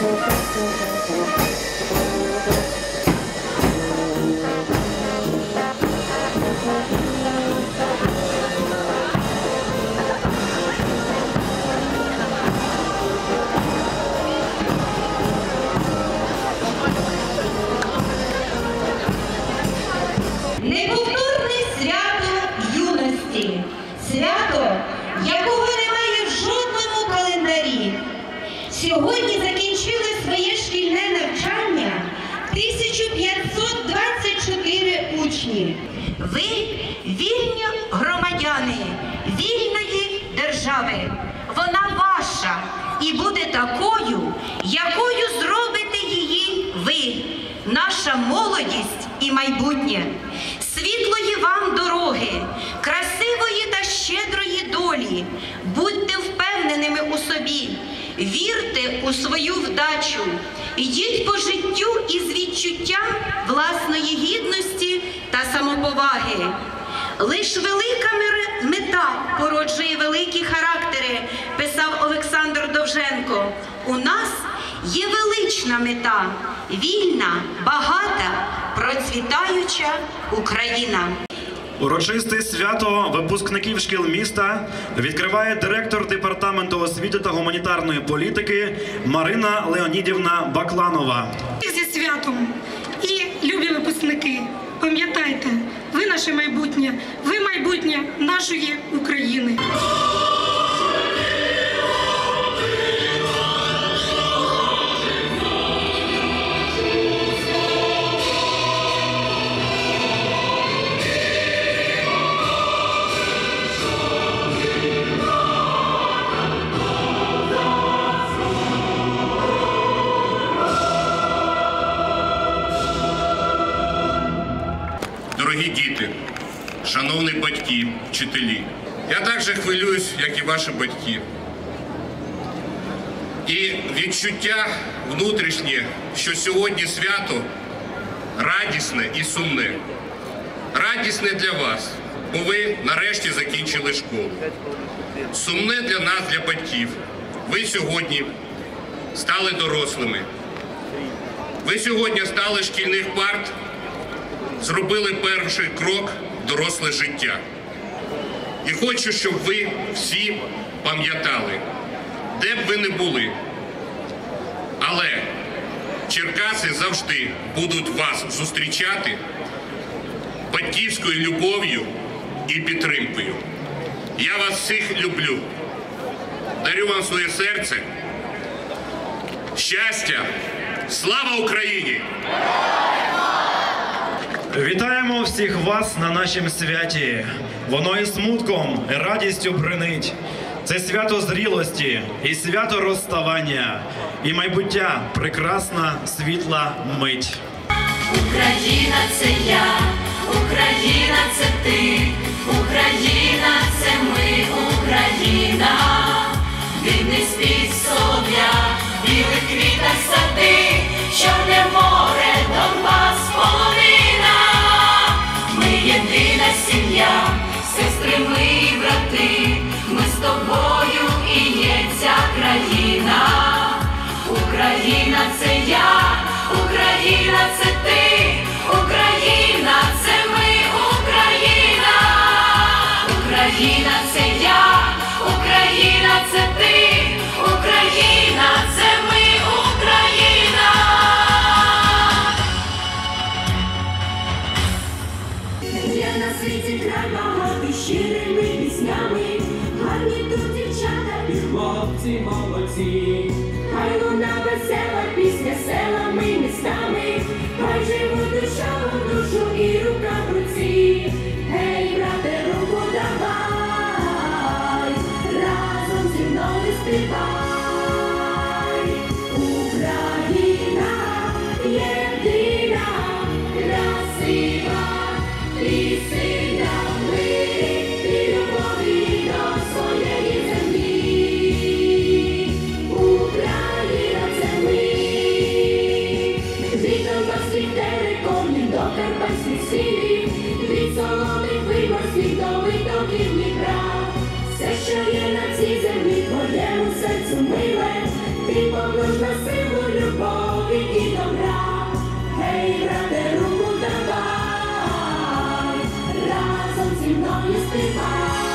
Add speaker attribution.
Speaker 1: Thank you. Ви вільні громадяни вільної держави. Вона ваша і буде такою, якою зробите її ви, наша молодість і майбутнє. Світлої вам дороги, красивої та щедрої долі. Будьте впевненими у собі, вірте у свою вдачу, йдіть по життю із відчуттям власної гідності та самоповаги. Лиш велика мета породжує великі характери, писав Олександр Довженко. У нас є велична мета вільна, багата, процвітаюча Україна.
Speaker 2: Урочисте свято випускників шкіл міста відкриває директор департаменту освіти та гуманітарної політики Марина Леонідівна Бакланова.
Speaker 3: Зі святом і любі випускники. Пам'ятайте, ви наше майбутнє, ви майбутнє нашої України.
Speaker 4: Шановні батьки, вчителі, я так же хвилююсь, як і ваші батьки. І відчуття внутрішнє, що сьогодні свято радісне і сумне. Радісне для вас, бо ви нарешті закінчили школу. Сумне для нас, для батьків. Ви сьогодні стали дорослими. Ви сьогодні стали шкільних парт зробили перший крок доросле життя. І хочу, щоб ви всі пам'ятали, де б ви не були. Але Черкаси завжди будуть вас зустрічати батьківською любов'ю і підтримкою. Я вас всіх люблю. Дарю вам своє серце. Щастя! Слава Україні!
Speaker 2: Вітаємо всіх вас на нашім святі. Воно і смутком, і радістю бринить. Це свято зрілості і свято розставання, і майбуття прекрасна світла мить.
Speaker 5: Україна це я, Україна це ти, Україна
Speaker 6: хлопці молодці. Хай луна весела пісня селами, містами, хай живуть душа в душу і рука в руці. Гей, брате, руку давай, разом зі мною співай. Териконів до Карпатських схилів, від солоних виморських до витоків Дніпра. Все, що є на цій землі, твоєму серцю миле, ти помнож силу любові і добра. Гей, брате, руку давай, разом зі мною співай.